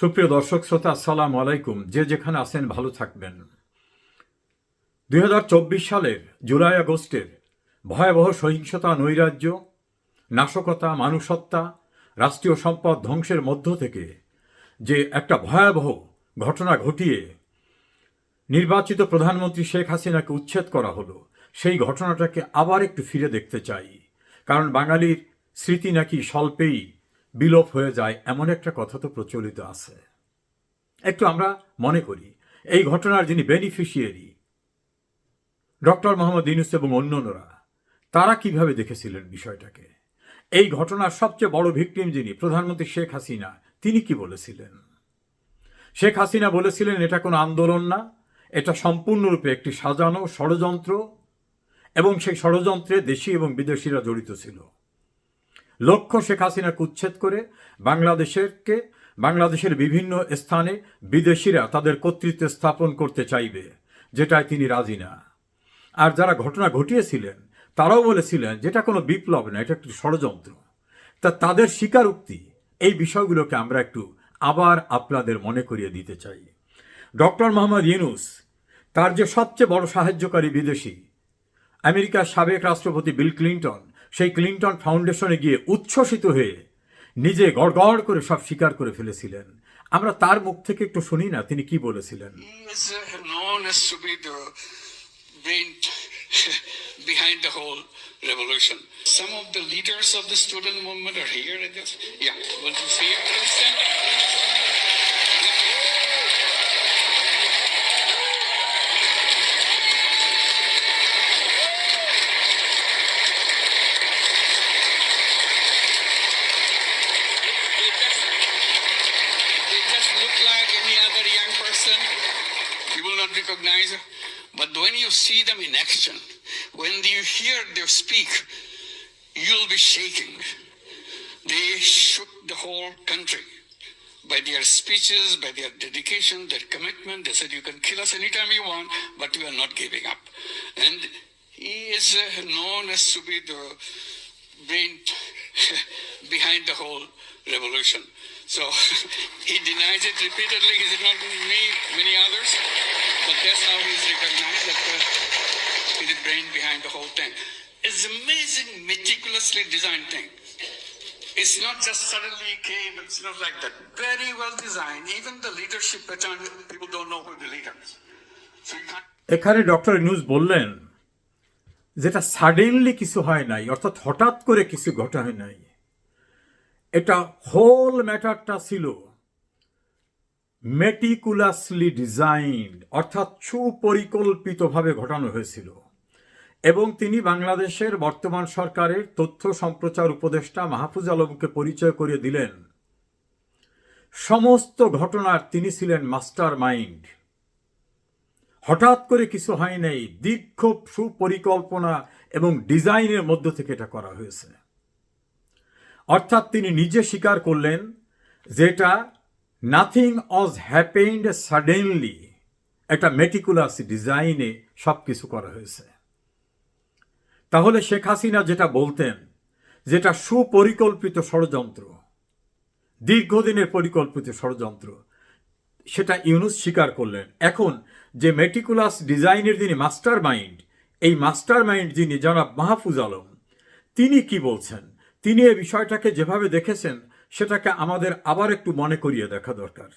সুপ্রিয় দর্শক, শ্রোতা, আসসালাম আলাইকুম। যে যেখানে আছেন, ভালো থাকবেন। দু হাজার চব্বিশ সালের জুলাই আগস্টের ভয়াবহ সহিংসতা, নৈরাজ্য, নাশকতা মানুষত্বা রাষ্ট্রীয় সম্পদ ধ্বংসের মধ্য থেকে যে একটা ভয়াবহ ঘটনা ঘটিয়ে নির্বাচিত প্রধানমন্ত্রী শেখ হাসিনাকে উচ্ছেদ করা হলো, সেই ঘটনাটাকে আবার একটু ফিরে দেখতে চাই। কারণ বাঙালির স্মৃতি নাকি স্বল্পেই বিলোপ হয়ে যায়, এমন একটা কথা তো প্রচলিত আছে। একটু আমরা মনে করি, এই ঘটনার যিনি বেনিফিশিয়ারি ডক্টর মোহাম্মদ ইউনুস এবং অন্যান্যরা, তারা কীভাবে দেখেছিলেন বিষয়টাকে? এই ঘটনার সবচেয়ে বড় ভিকটিম যিনি, প্রধানমন্ত্রী শেখ হাসিনা, তিনি কি বলেছিলেন? শেখ হাসিনা বলেছিলেন, এটা কোনো আন্দোলন না, এটা সম্পূর্ণরূপে একটি সাজানো ষড়যন্ত্র এবং সেই ষড়যন্ত্রে দেশি এবং বিদেশিরা জড়িত ছিল। লক্ষ্য শেখ হাসিনাকে উচ্ছেদ করে বাংলাদেশেরকে, বাংলাদেশের বিভিন্ন স্থানে বিদেশিরা তাদের কর্তৃত্ব স্থাপন করতে চাইবে, যেটায় তিনি রাজি না। আর যারা ঘটনা ঘটিয়েছিলেন, তারাও বলেছিলেন যেটা কোনো বিপ্লব না, এটা একটি ষড়যন্ত্র। তা তাদের স্বীকারোক্তি, এই বিষয়গুলোকে আমরা একটু আবার আপনাদের মনে করিয়ে দিতে চাই। ডক্টর মোহাম্মদ ইউনুস, তার যে সবচেয়ে বড় সাহায্যকারী বিদেশি, আমেরিকার সাবেক রাষ্ট্রপতি বিল ক্লিন্টন সেই ক্লিন্টন ফাউন্ডেশনে গিয়ে উচ্ছ্বসিত হয়ে নিজে গড়গড় করে সব স্বীকার করে ফেলেছিলেন আমরা তার মুখ থেকে একটু শুনি না তিনি কি বলেছিলেন uh, behind the whole revolution. Some of the leaders of the student movement are here at this. Yeah, will you see it? Look like any other young person. You will not recognize. But when you see them in action, when you hear them speak, you'll be shaking. They shook the whole country by their speeches, by their dedication, their commitment. They said, You can kill us anytime you want, but we are not giving up. And he is uh, known as to be the brain behind the whole revolution. So he denies it repeatedly. He said, Not me, many others. But that's how he's recognized that uh, he's the brain behind the whole thing. It's amazing, meticulously designed thing. It's not just suddenly came, it's not like that. Very well designed. Even the leadership pattern, people don't know who the leader is. So you can't. এখানে doctor news বললেন যেটা suddenly কিছু হয় নাই অর্থাৎ হঠাৎ করে কিছু ঘটা হয় নাই এটা হোল ম্যাটারটা ছিল মেটিকুলাসলি ডিজাইন অর্থাৎ সুপরিকল্পিতভাবে ঘটানো হয়েছিল। এবং তিনি বাংলাদেশের বর্তমান সরকারের তথ্য সম্প্রচার উপদেষ্টা মাহফুজ আলমকে পরিচয় করিয়ে দিলেন। সমস্ত ঘটনার তিনি ছিলেন মাস্টার মাইন্ড হঠাৎ করে কিছু হয় নাই, দীর্ঘ সুপরিকল্পনা এবং ডিজাইনের মধ্য থেকে এটা করা হয়েছে। অর্থাৎ তিনি নিজে স্বীকার করলেন যেটা নাথিং অজ হ্যাপেন্ড সাডেনলি একটা মেটিকুলাস ডিজাইনে সব কিছু করা হয়েছে। তাহলে শেখ হাসিনা যেটা বলতেন, যেটা সুপরিকল্পিত ষড়যন্ত্র, দীর্ঘদিনের পরিকল্পিত ষড়যন্ত্র, সেটা ইউনুস স্বীকার করলেন। এখন যে মেটিকুলাস ডিজাইনের যিনি মাস্টার মাইন্ড এই মাস্টার মাইন্ড যিনি জনাব মাহফুজ আলম, তিনি কি বলছেন? তিনি এই বিষয়টাকে যেভাবে দেখেছেন সেটাকে আমাদের আবার একটু মনে করিয়ে দেখা দরকার।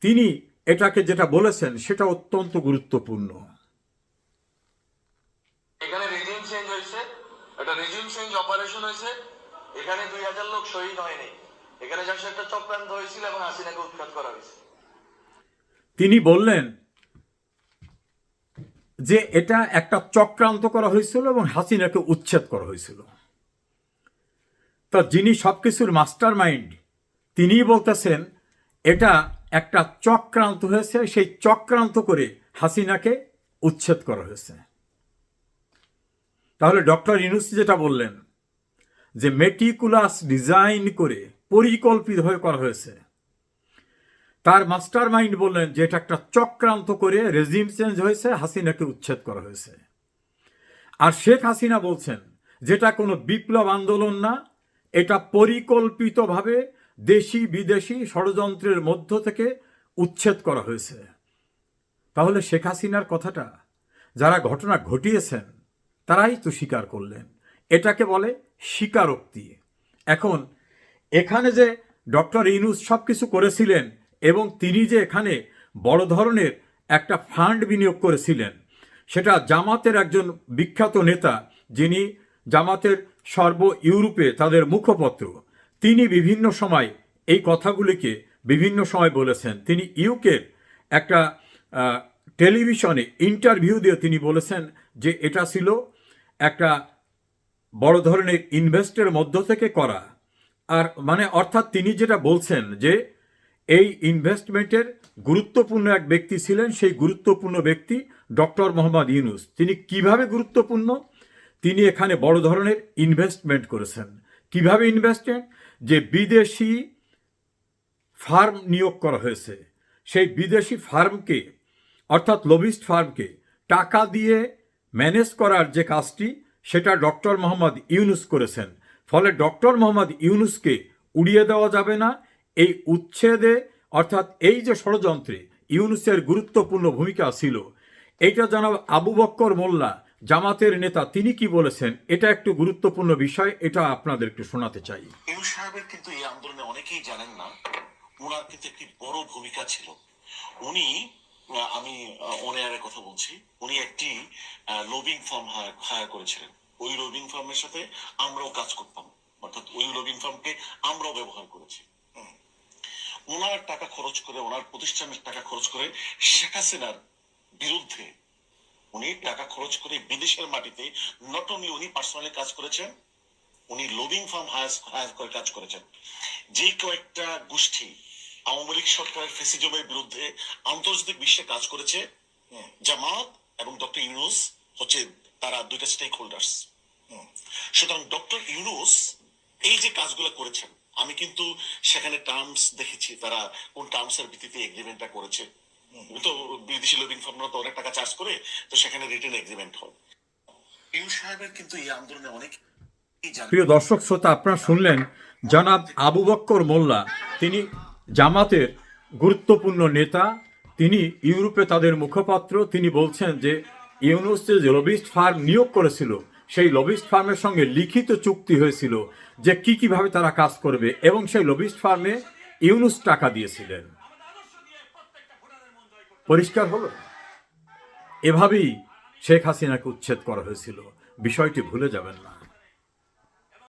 তিনি এটাকে যেটা বলেছেন সেটা অত্যন্ত গুরুত্বপূর্ণ। এখানে রিজিম চেঞ্জ হয়েছে। রিজিম চেঞ্জ অপারেশন হয়েছে। এখানে দুই হাজার লোক শহীদ হয়নি। এখানে একটা চক্রান্ত হয়েছিল এবং হাসিনাকে উৎখাত করা হয়েছে। তিনি বললেন যে এটা একটা চক্রান্ত করা হয়েছিল এবং হাসিনাকে উচ্ছেদ করা হয়েছিল। তা যিনি সবকিছুর মাস্টার মাইন্ড তিনিই বলতেছেন, এটা একটা চক্রান্ত হয়েছে, সেই চক্রান্ত করে হাসিনাকে উচ্ছেদ করা হয়েছে। তাহলে ডক্টর ইনুস যেটা বললেন, যে মেটিকুলাস ডিজাইন করে পরিকল্পিতভাবে করা হয়েছে। তার মাস্টার মাইন্ড বললেন যে এটা একটা চক্রান্ত করে রেজিম চেঞ্জ হয়েছে, হাসিনাকে উচ্ছেদ করা হয়েছে। আর শেখ হাসিনা বলছেন, যেটা কোনো বিপ্লব আন্দোলন না এটা পরিকল্পিতভাবে দেশি বিদেশি ষড়যন্ত্রের মধ্য থেকে উচ্ছেদ করা হয়েছে। তাহলে শেখ হাসিনার কথাটা, যারা ঘটনা ঘটিয়েছেন, তারাই তো স্বীকার করলেন। এটাকে বলে স্বীকারোক্তি। এখন, এখানে যে ডক্টর ইনুস সব কিছু করেছিলেন এবং তিনি যে এখানে বড় ধরনের একটা ফান্ড বিনিয়োগ করেছিলেন, সেটা জামাতের একজন বিখ্যাত নেতা, যিনি জামাতের সর্ব ইউরোপে তাদের মুখপত্র। তিনি বিভিন্ন সময় এই কথাগুলিকে বিভিন্ন সময় বলেছেন। তিনি ইউকের একটা টেলিভিশনে ইন্টারভিউ দিয়ে তিনি বলেছেন যে এটা ছিল একটা বড় ধরনের ইনভেস্টের মধ্য থেকে করা। আর মানে অর্থাৎ তিনি যেটা বলছেন যে এই ইনভেস্টমেন্টের গুরুত্বপূর্ণ এক ব্যক্তি ছিলেন সেই গুরুত্বপূর্ণ ব্যক্তি ডক্টর মোহাম্মদ ইউনুস। তিনি কীভাবে গুরুত্বপূর্ণ? তিনি এখানে বড় ধরনের ইনভেস্টমেন্ট করেছেন। কীভাবে ইনভেস্টমেন্ট যে বিদেশি ফার্ম নিয়োগ করা হয়েছে। সেই বিদেশি ফার্মকে, অর্থাৎ লবিস্ট ফার্মকে টাকা দিয়ে ম্যানেজ করার যে কাজটি, সেটা ডক্টর মোহাম্মদ ইউনুস করেছেন। ফলে ডক্টর মোহাম্মদ ইউনুসকে উড়িয়ে দেওয়া যাবে না। এই উচ্ছেদে, অর্থাৎ এই যে ষড়যন্ত্রে ইউনুসের গুরুত্বপূর্ণ ভূমিকা ছিল, এইটা জানাব আবু বক্কর মোল্লা জামাতের নেতা, তিনি কি বলেছেন? এটা একটু গুরুত্বপূর্ণ বিষয়, এটা আপনাদের একটু শোনাতে চাই। ইউনুস সাহেবের কিন্তু এই আন্দোলনে অনেকেই জানেন না ওনার কিন্তু একটি বড় ভূমিকা ছিল। উনি আমি অনেয়ারের কথা বলছি, উনি একটি লবিং ফার্ম হায়ার করেছিলেন। ওই লবিং ফার্মের সাথে আমরাও কাজ করতাম, অর্থাৎ ওই লবিং ফার্মকে আমরাও ব্যবহার করেছি। ওনার টাকা খরচ করে, ওনার প্রতিষ্ঠানের টাকা খরচ করে শেখ হাসিনার বিরুদ্ধে উনি টাকা খরচ করে বিদেশের মাটিতে নট অনলি উনি পার্সোনালি কাজ করেছেন, উনি লবিং ফার্ম হায়ার করে কাজ করেছেন। যে কয়েকটা গোষ্ঠী আওয়ামী লীগ সরকারের ফেসিজমের বিরুদ্ধে আন্তর্জাতিক বিশ্বে কাজ করেছে জামাত এবং ডক্টর ইউনুস হচ্ছে তারা দুইটা স্টেক হোল্ডার্স সুতরাং ডক্টর ইউনুস এই যে কাজগুলো করেছেন, আমি কিন্তু সেখানে টার্মস দেখেছি, তারা কোন টার্মস এর ভিত্তিতে এগ্রিমেন্টটা করেছে। তো বিদেশি ফার্মরা তো অনেক টাকা চার্জ করে তো সেখানে রিটেন এগ্রিমেন্ট হয়। সাহেবের কিন্তু এই আন্দোলনে অনেক প্রিয় দর্শক শ্রোতা আপনারা শুনলেন জনাব আবু বক্কর মোল্লা। তিনি জামাতের গুরুত্বপূর্ণ নেতা তিনি ইউরোপে তাদের মুখপাত্র। তিনি বলছেন যে ইউনুস যে লবিস্ট ফার্ম নিয়োগ করেছিল সেই লবিস্ট ফার্মের সঙ্গে লিখিত চুক্তি হয়েছিল যে কি কীভাবে তারা কাজ করবে। এবং সেই লবিস্ট ফার্মে ইউনুস টাকা দিয়েছিলেন। পরিষ্কার হলো? এভাবেই শেখ হাসিনাকে উচ্ছেদ করা হয়েছিল। বিষয়টি ভুলে যাবেন না।